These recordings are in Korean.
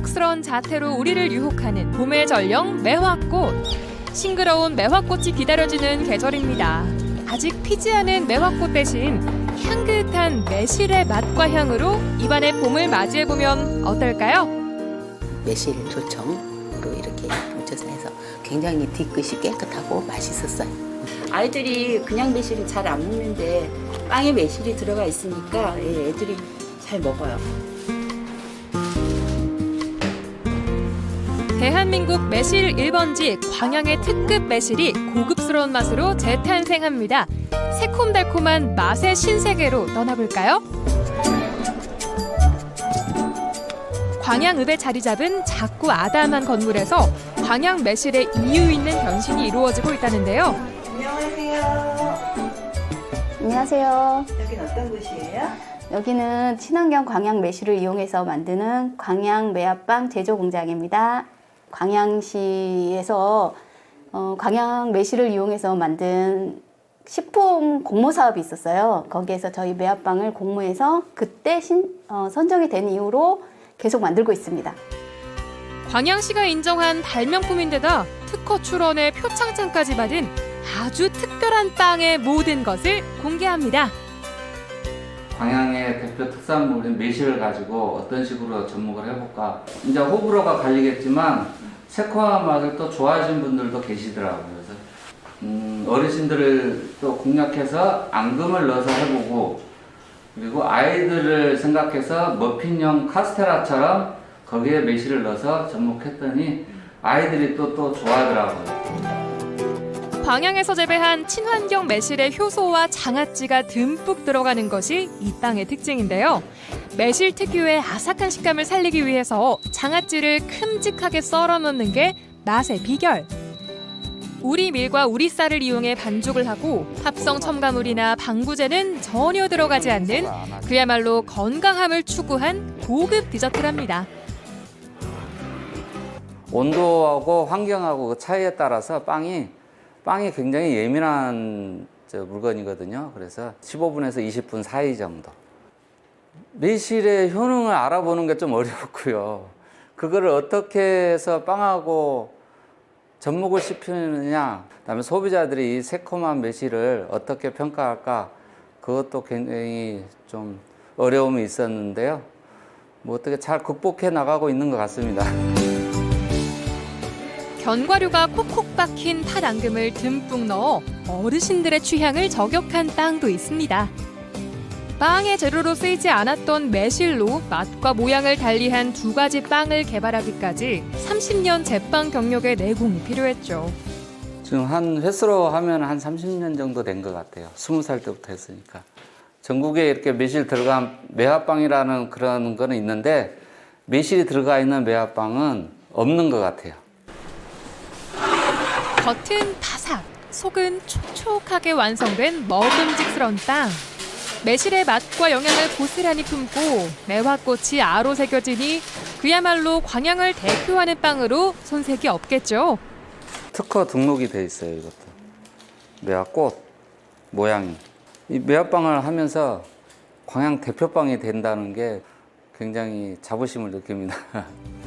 고혹스러운 자태로 우리를 유혹하는 봄의 전령 매화꽃. 싱그러운 매화꽃이 기다려지는 계절입니다. 아직 피지 않은 매화꽃 대신 향긋한 매실의 맛과 향으로 입안의 봄을 맞이해보면 어떨까요? 매실 조청으로 이렇게 묻혀서 해서 굉장히 뒤끝이 깨끗하고 맛있었어요. 아이들이 그냥 매실은 잘 안 먹는데 빵에 매실이 들어가 있으니까 예, 애들이 잘 먹어요. 대한민국 매실 1번지 광양의 특급 매실이 고급스러운 맛으로 재탄생합니다. 새콤달콤한 맛의 신세계로 떠나볼까요? 광양읍에 자리 잡은 작고 아담한 건물에서 광양 매실의 이유 있는 변신이 이루어지고 있다는데요. 안녕하세요. 안녕하세요. 여긴 어떤 곳이에요? 여기는 친환경 광양 매실을 이용해서 만드는 광양 매화빵 제조 공장입니다. 광양시에서 어, 광양 매실을 이용해서 만든 식품 공모 사업이 있었어요. 거기에서 저희 매화빵을 공모해서 그때 신, 어, 선정이 된 이후로 계속 만들고 있습니다. 광양시가 인정한 발명품인데다 특허 출원의 표창장까지 받은 아주 특별한 빵의 모든 것을 공개합니다. 광양의 대표 특산물인 매실을 가지고 어떤 식으로 접목을 해볼까. 이제 호불호가 갈리겠지만 새콤한 맛을 또 좋아하시는 분들도 계시더라고요. 그래서 음, 어르신들을 또 공략해서 앙금을 넣어서 해보고 그리고 아이들을 생각해서 머핀형 카스테라처럼 거기에 매실을 넣어서 접목했더니 아이들이 또 또 좋아하더라고요. 광양에서 재배한 친환경 매실의 효소와 장아찌가 듬뿍 들어가는 것이 이 빵의 특징인데요. 매실 특유의 아삭한 식감을 살리기 위해서 장아찌를 큼직하게 썰어 넣는 게 맛의 비결. 우리 밀과 우리 쌀을 이용해 반죽을 하고 합성 첨가물이나 방부제는 전혀 들어가지 않는 그야말로 건강함을 추구한 고급 디저트랍니다. 온도하고 환경하고 그 차이에 따라서 빵이 빵이 굉장히 예민한 저 물건이거든요. 그래서 15분에서 20분 사이 정도. 매실의 효능을 알아보는 게 좀 어렵고요. 그거를 어떻게 해서 빵하고 접목을 시키느냐, 그다음에 소비자들이 이 새콤한 매실을 어떻게 평가할까, 그것도 굉장히 좀 어려움이 있었는데요. 뭐 어떻게 잘 극복해 나가고 있는 것 같습니다. 견과류가 콕콕 박힌 팥앙금을 듬뿍 넣어 어르신들의 취향을 저격한 빵도 있습니다. 빵의 재료로 쓰이지 않았던 매실로 맛과 모양을 달리한 두 가지 빵을 개발하기까지 30년 제빵 경력의 내공이 필요했죠. 지금 한 횟수로 하면 한 30년 정도 된 것 같아요. 20살 때부터 했으니까. 전국에 이렇게 매실 들어간 매화빵이라는 그런 거는 있는데 매실이 들어가 있는 매화빵은 없는 것 같아요. 겉은 바삭, 속은 촉촉하게 완성된 먹음직스러운 빵. 매실의 맛과 영양을 고스란히 품고 매화꽃이 아로 새겨지니 그야말로 광양을 대표하는 빵으로 손색이 없겠죠. 특허 등록이 돼 있어요, 이것도. 매화꽃 모양이. 이 매화빵을 하면서 광양 대표빵이 된다는 게 굉장히 자부심을 느낍니다.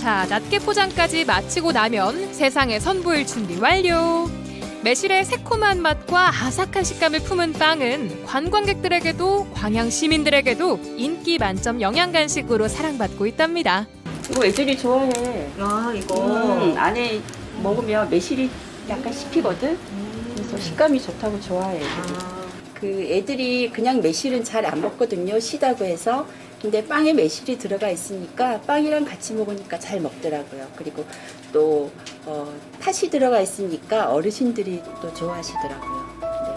자, 낱개 포장까지 마치고 나면 세상에 선보일 준비 완료. 매실의 새콤한 맛과 아삭한 식감을 품은 빵은 관광객들에게도 광양 시민들에게도 인기 만점 영양 간식으로 사랑받고 있답니다. 이거 애들이 좋아해. 아, 이거. 음, 안에 먹으면 매실이 약간 씹히거든. 그래서 식감이 좋다고 좋아해. 애들이. 아, 그 애들이 그냥 매실은 잘 안 먹거든요. 시다고 해서. 근데 빵에 매실이 들어가 있으니까 빵이랑 같이 먹으니까 잘 먹더라고요. 그리고 또 어, 팥이 들어가 있으니까 어르신들이 또 좋아하시더라고요. 네.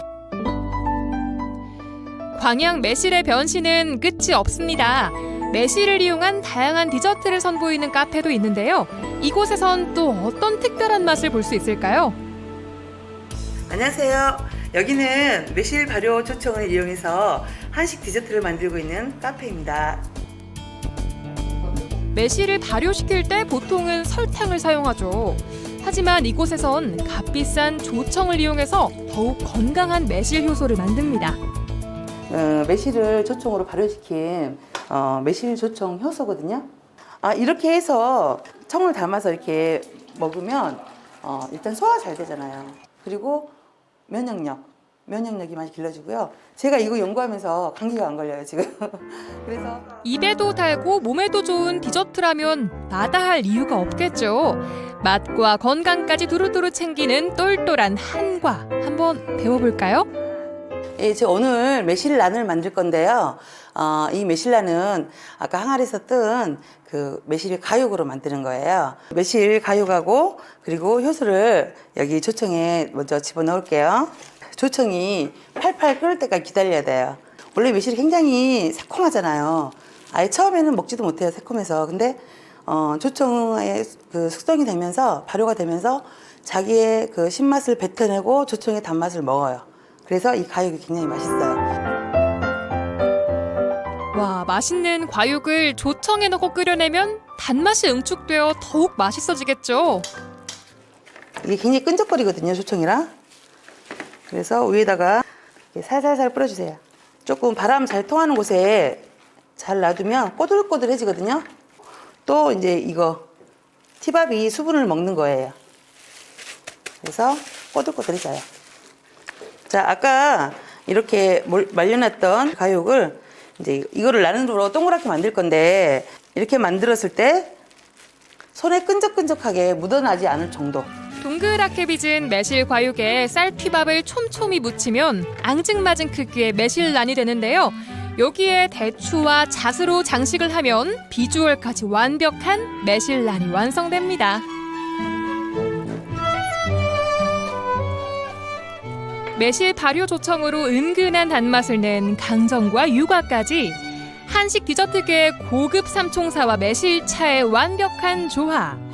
광양 매실의 변신은 끝이 없습니다. 매실을 이용한 다양한 디저트를 선보이는 카페도 있는데요. 이곳에선 또 어떤 특별한 맛을 볼 수 있을까요? 안녕하세요. 여기는 매실 발효 초청을 이용해서 한식 디저트를 만들고 있는 카페입니다. 매실을 발효시킬 때 보통은 설탕을 사용하죠. 하지만 이곳에선 값비싼 조청을 이용해서 더욱 건강한 매실 효소를 만듭니다. 어, 매실을 조청으로 발효시킨 어, 매실 조청 효소거든요. 아, 이렇게 해서 청을 담아서 이렇게 먹으면 어, 일단 소화 잘 되잖아요. 그리고 면역력, 면역력이 많이 길러지고요. 제가 이거 연구하면서 감기가 안 걸려요 지금. 그래서 입에도 달고 몸에도 좋은 디저트라면 마다할 이유가 없겠죠. 맛과 건강까지 두루두루 챙기는 똘똘한 한과 한번 배워볼까요? 예, 저 오늘 매실란을 만들 건데요. 어, 이 매실란은 아까 항아리에서 뜬 그 매실 가육으로 만드는 거예요. 매실 가육하고 그리고 효소를 여기 조청에 먼저 집어 넣을게요. 조청이 팔팔 끓을 때까지 기다려야 돼요. 원래 매실이 굉장히 새콤하잖아요. 아예 처음에는 먹지도 못해요, 새콤해서. 근데 어, 조청의 그 숙성이 되면서 발효가 되면서 자기의 그 신맛을 뱉어내고 조청의 단맛을 먹어요. 그래서 이 가육이 굉장히 맛있어요. 와, 맛있는 과육을 조청에 넣고 끓여내면 단맛이 응축되어 더욱 맛있어지겠죠. 이게 굉장히 끈적거리거든요, 조청이라. 그래서 위에다가 살살살 뿌려주세요. 조금 바람 잘 통하는 곳에 잘 놔두면 꼬들꼬들해지거든요. 또 이제 이거 티밥이 수분을 먹는 거예요. 그래서 꼬들꼬들해져요. 자, 아까 이렇게 몰- 말려놨던 가육을 이제 이거를 나는으로 동그랗게 만들 건데 이렇게 만들었을 때 손에 끈적끈적하게 묻어나지 않을 정도. 동그랗게 빚은 매실 과육에 쌀튀밥을 촘촘히 묻히면 앙증맞은 크기의 매실란이 되는데요. 여기에 대추와 잣으로 장식을 하면 비주얼까지 완벽한 매실란이 완성됩니다. 매실 발효 조청으로 은근한 단맛을 낸 강정과 유과까지 한식 디저트계의 고급 삼총사와 매실차의 완벽한 조화.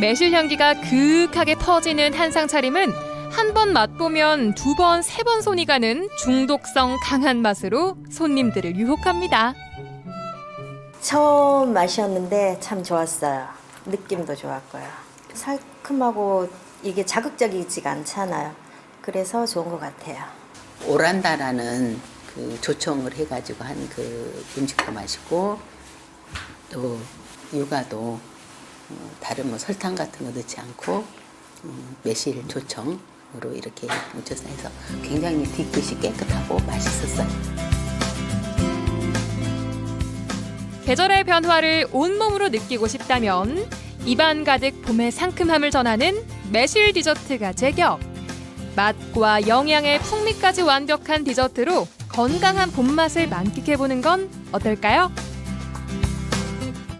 매실 향기가 그윽하게 퍼지는 한상 차림은 한 번 맛보면 두 번, 세 번 손이 가는 중독성 강한 맛으로 손님들을 유혹합니다. 처음 마셨는데 참 좋았어요. 느낌도 좋았고요. 상큼하고 이게 자극적이지가 않잖아요. 그래서 좋은 것 같아요. 오란다라는 그 조청을 해가지고 한 그 음식도 맛있고 또 육아도 어, 다른 뭐 설탕 같은 거 넣지 않고 음, 매실 조청으로 이렇게 뭉쳐서 해서 굉장히 뒤끝이 깨끗하고 맛있었어요. 계절의 변화를 온몸으로 느끼고 싶다면 입안 가득 봄의 상큼함을 전하는 매실 디저트가 제격. 맛과 영양의 풍미까지 완벽한 디저트로 건강한 봄맛을 만끽해보는 건 어떨까요?